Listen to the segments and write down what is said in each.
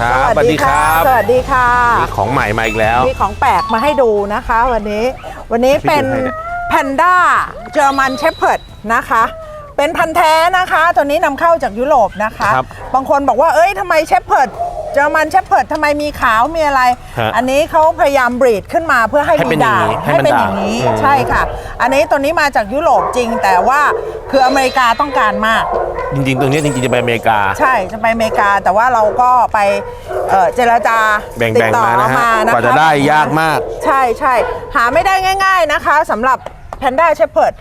ครับสวัสดีค่ะสสวัวัสสดีดีครัค่ะมีของใหม่มาอีกแล้ว มีของแปลกมาให้ดูนะคะ วันนี้ วันนี้เป็นพี่ดูให้เนี่ยแพนด้าเจอร์มันเชพเพิร์ดนะคะ เป็นพันธุ์แท้นะคะ ตัวนี้นำเข้าจากยุโรปนะคะครับบางคนบอกว่าเอ้ยทำไมเชพเพิร์ด เจอร์มันเชพเพิร์ดทำไมมีขาวมีอะไร ฮะอันนี้เขาพยายามบรีดขึ้นมาเพื่อให้ให้มีเป็นอย่างดาวนี้ให้ให้มันเป็นอด่างย่างนี้อืมใช่ค่ะ อันนี้ตัวนี้มาจากยุโรปจริง แต่ว่าคืออเมริกาต้องการมาก จริงๆ ตรงนี้จริงๆ จะไปอเมริกา ใช่จะไปอเมริกาแต่ว่าเราก็ไปเอ่อเจรจาแบ่งๆติดต่อมานะฮะมานะคะกว่าจะได้ยากมาก ใช่ใช่หาไม่ได้ง่าย ๆนะคะสำหรับ แพนด้าเชพเพิร์ด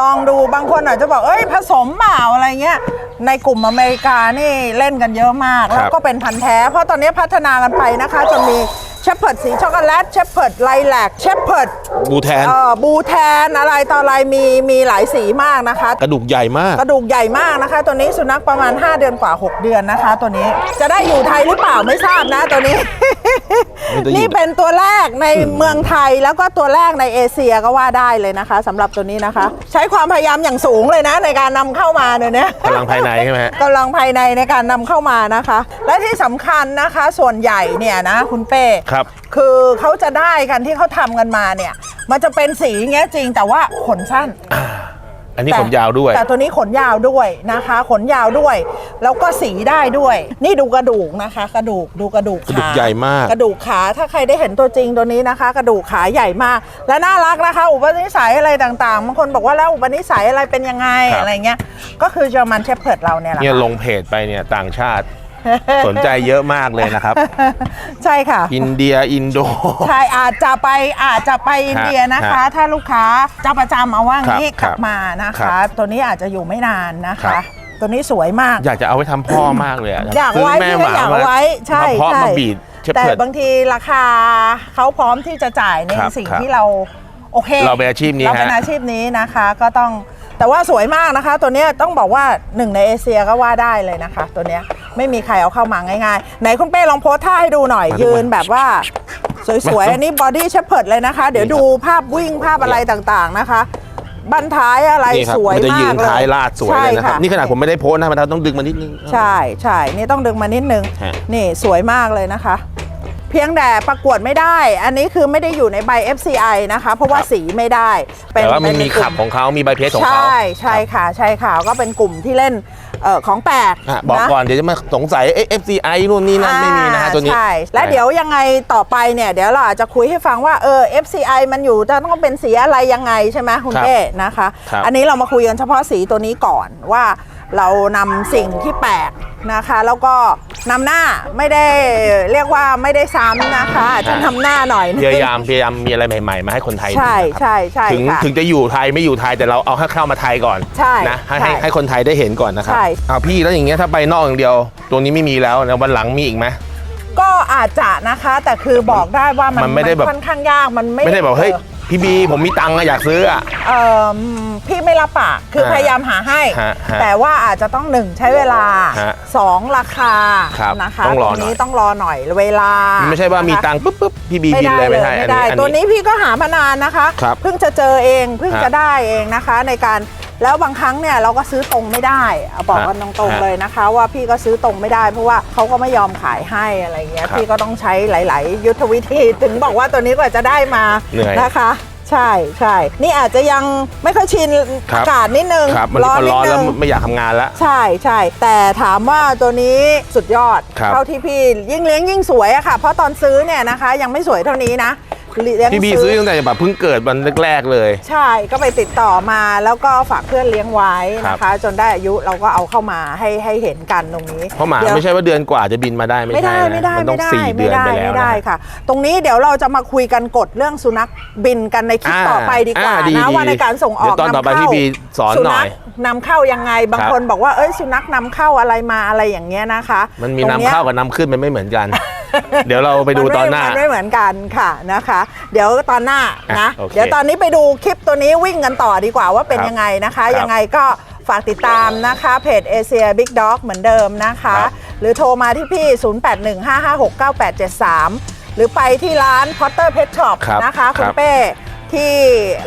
ลองดูบางคนอาจจะบอกเอ้ยผสมเปล่าอะไรเงี้ย ในกลุ่มอเมริกานี่เล่นกันเยอะมาก แล้วก็เป็นพันธุ์แท้ เพราะตอนนี้พัฒนากันไปนะคะจนมี เชพเพิร์ดสีช็อกโกแลตเชพเพิร์ดไลแลกเชพเพิร์ดบูแทน เอ่อบูแทนอะไรต่ออะไรมีมีหลายสีมากนะคะ กระดูกใหญ่มาก กระดูกใหญ่มากนะคะ ตัวนี้สุนัขประมาณ 5 เดือนกว่า 6 เดือนนะคะ ตัวนี้จะได้อยู่ไทยหรือเปล่าไม่ทราบนะตัวนี้มันจะอยู่ นี่เป็นตัวแรกในเมืองไทยแล้วก็ตัวแรกในเอเชียก็ว่าได้เลยนะคะสำหรับตัวนี้นะคะ ใช้ความพยายามอย่างสูงเลยนะในการนำเข้ามาเดี๋ยวนี้พลังภายในใช่ไหมฮะ กำลังภายในในการนำเข้ามานะคะ และที่สำคัญนะคะส่วนใหญ่เนี่ยนะคุณเป้ ครับ คือเขาจะได้กันที่เขาทำกันมาเนี่ย มันจะเป็นสีอย่างเงี้ยจริงแต่ว่าขนสั้น อันนี้ขนยาวด้วย แต่ตัวนี้ขนยาวด้วยนะคะ ขนยาวด้วย แล้วก็สีได้ด้วย นี่ดูกระดูกนะคะ กระดูกดูกระดูกกระดูกขาใหญ่มาก กระดูกขาถ้าใครได้เห็นตัวจริงตัวนี้นะคะ กระดูกขาใหญ่มาก และน่ารักนะคะ อุปนิสัยอะไรต่างๆบางคนบอกว่าแล้วอุปนิสัยอะไรเป็นยังไงครับอะไรเงี้ยก็คือเจอมันเชฟเพิร์ดเราเนี่ยแหละเนี่ยค่ะลงเพจไปเนี่ยต่างชาติ สนใจเยอะมากเลยนะครับ ใช่ค่ะ อินเดียอินโด ใช่อาจจะไปอาจจะไปอินเดียนะคะฮะถ้าลูกค้าเจ้าประจำเอาว่างี้คกรับลับมานะครัคะบตัวนี้อาจจะอยู่ไม่นานนะครัคะบตัวนี้สวยมาก อยากจะเอาไว้ทำพ่อมากเลยอะอยากซื้ไว้แม่พี่หก็มาอยากมาไว้ใช่มาเพาะใช่มาบีดเชฟแต่เพิร์ดบางทีราคาเขาพร้อมที่จะจ่ายในครับสิ่งครับที่เราโอเค เราเป็นอาชีพนี้เราเป็นฮะอาชีพนี้นะคะก็ต้อง แต่ว่าสวยมากนะคะ ตัวเนี้ยต้องบอกว่าหนึ่งในเอเชียก็ว่าได้เลยนะคะ ตัวเนี้ยไม่มีใครเอาเข้ามาง่ายๆ ไหนคุณเป้ลองโพสท่าให้ดูหน่อยมาดูยืนมาแบบว่าสวยๆ อันนี้บอดี้เชพเพิร์ดเลยนะคะ เดี๋ยวนี่ครับดูภาพวิ่งภาพอะไรต่างๆนะคะบั้นท้ายอะไรนี่ครับสวยมันจะมายืกนเลยท้ายลาดสวยเลยนะครับใช่นี่ขนาดผมไม่ได้โพสต์นะมันต้องดึงมานิดนึง ใช่ใช่นี่ต้องดึงมานิดนึงฮะนี่สวยมากเลยนะคะ เพียงแต่ประกวดไม่ได้ อันนี้คือไม่ได้อยู่ในใบ FCI นะคะ เพราะว่าสีไม่ได้แต่ว่ามันเป็มีกลุ่ขับของเขามีใบเพจของใชเขา่ใช่ค่ะ ใช่ค่ะ ก็เป็นกลุ่มที่เล่นเอ่อของแปลกอะบอกนะก่อนเดี๋ยวจะมาสงสัยเอ๊ะ FCI นู่นนี่นั่นไม่มีนะฮะตัวนี้ใช่และเดี๋ยวยังไงต่อไปเนี่ยเดี๋ยวเราอาจจะคุยให้ฟังว่าเออ FCI มันอยู่จะต้องเป็นสีอะไรยังไงใช่ไหมคุณครับเป้นะคะครับอันนี้เรามาคุยกันเฉพาะสีตัวนี้ก่อนว่าเรานำสิ่งที่แปลกนะคะ แล้วก็นำหน้าไม่ได้เรียกว่าไม่ได้ซ้ำนะคะอาจจะนำหน้าหน่อยนึงพยายามพยายามมีอะไรใหม่ๆ มาให้คนไทยดูใช่นะครับใช่ใช่ถึงค่ะถึงจะอยู่ไทยไม่อยู่ไทยแต่เราเอาให้เข้ามาไทยก่อนใช่นะให้ใช่ให้ให้คนไทยได้เห็นก่อนนะครับใช่เอาพี่แล้วอย่างเงี้ยถ้าไปนอกอย่างเดียว ตัวนี้ไม่มีแล้วแล้ววันหลังมีอีกไหม ก็อาจจะนะคะ แต่คือบอกได้ว่ามันมันไม่ได้แบบ ค่อนข้างยากมันไม่ไม่ได้แบบเฮ้ยพี่บีผมมีตังค์อะอยากซื้ออะ เออพี่ไม่รับปากคือฮะพยายามหาให้ ฮะฮะแต่ว่าอาจจะต้องหนึ่งใช้เวลาฮะสองราคาครับนะคะต้องรอตรงนี้หน่อยต้องรอหน่อยเวลาไม่ใช่ว่ามีนะคะตังค์ปุ๊บปุ๊บพี่บีไม่บินได้เลยเลยไม่ใช่ไม่ได้อันนี้ตัวนี้พี่ก็หามา นานนะคะ ครับเพิ่งจะเจอเอง เพิ่งฮะจะได้เองนะคะ ในการ แล้วบางครั้งเนี่ยเราก็ซื้อตรงไม่ได้เอาบอกกันฮะตรงฮะๆเลยนะคะ ว่าพี่ก็ซื้อตรงไม่ได้ เพราะว่าเขาก็ไม่ยอมขายให้อะไรเงี้ยครับ พี่ก็ต้องใช้หลาย ๆ ยุทธวิธีถึงบอกว่าตัวนี้กว่าจะได้มาเหนื่อยนะคะ ใช่ใช่นี่อาจจะยังไม่ค่อยชินครับ อากาศนิดนึงครับมันพอนิร้ดอนนึแล้วง ไม่อยากทำงานแล้ว ใช่ใช่แต่ถามว่าตัวนี้สุดยอดครับเท่าที่พี่ยิ่งเลี้ยงยิ่งสวยอะค่ะ เพราะตอนซื้อเนี่ยนะคะ ยังไม่สวยเท่านี้นะ เลี้ยงพี่บีซื้อตั้งแต่แบบเพิ่งเกิดวันแรกๆเลย ใช่ก็ไปติดต่อมาแล้วก็ฝากเพื่อนเลี้ยงไว้นะครัคะบจนได้อายุเราก็เอาเข้ามาให้ให้เห็นกันตรงนี้ เพราะหมาดี๋ยวไม่ใช่ว่าเดือนกว่าจะบินมาได้ไม่ไม่ใช่ได้นะไม่ได้มันต้อไม่งได้สี่เดืไม่อนได้ไปแล้วไม่นะได้ค่ะ ตรงนี้เดี๋ยวเราจะมาคุยกันกฎเรื่องสุนัขบินกันในคลิปอ่าต่อไปดีกว่าอ่าดีนะดีว่าในการส่งออกเดี๋ยวตอนต่อไปำเข้าพี่บีสอนสุหน่นัอขยนำเข้ายังไงบางครับคนบอกว่าเอ้ยสุนัขนำเข้าอะไรมาอะไรอย่างเงี้ยนะคะ มันมีตรนำงยเข้ากับนำขึ้นมันไม่เหมือนกัน เดี๋ยวเราไปดูตอนหน้า มัไม่เหมือนกันค่ะนะคะ เดี๋ยวตอนหน้านะ อะโอเคเดี๋ยวตอนนี้ไปดูคลิปตัวนี้วิ่งกันต่อดีกว่าว่าเป็นครับยังไงนะคะ ครับยังไงก็ฝากติดตามนะคะเพจเอเชียบิ๊กด็อกเหมือนเดิมนะคะ ครับหรือโทรมาที่พี่ 0815569873 หรือไปที่ร้าน Potter Pet Shop ครับนะคะ คุคณรับเป้ ที่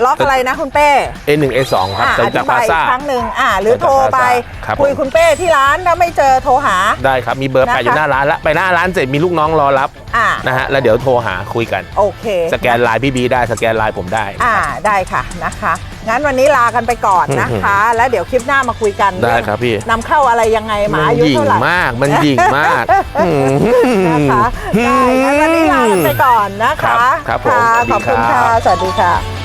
ล็อกอะไรนะคุณเป้ A1 A2 ครับอะจอตุจัธิกรพบาลายอีซ่า กครั้งหนึ่งอ่าหรือจตุจักรโทรไปครับคุยผมคุณเป้ที่ร้านถ้าไม่เจอโทรหา ได้ครับ มีเบอร์แปะนะคะอยู่หน้าร้านแล้วไปหน้าร้านเสร็จมีลูกน้องรอรับอ่านะฮะแล้วเดี๋ยวโทรหาคุยกัน โอเคสแกนไลน์พี่บีได้สแกนไลน์ผมได้ อ่าได้ค่ะนะคะงั้นวันนี้ลากันไปก่อนนะคะ แล้วเดี๋ยวคลิปหน้ามาคุยกันได้ครับพี่นำเข้าอะไรยังไงหมามันอายุหยิ่งเท่าไหร่มาก มันหยิ่งมากอืมนะคะได้งั้นวันนี้ลากันไปก่อนนะครัคะบครับผมค่ะสวัสดีขอบคุณครัค่ะบสวัสดีค่ะ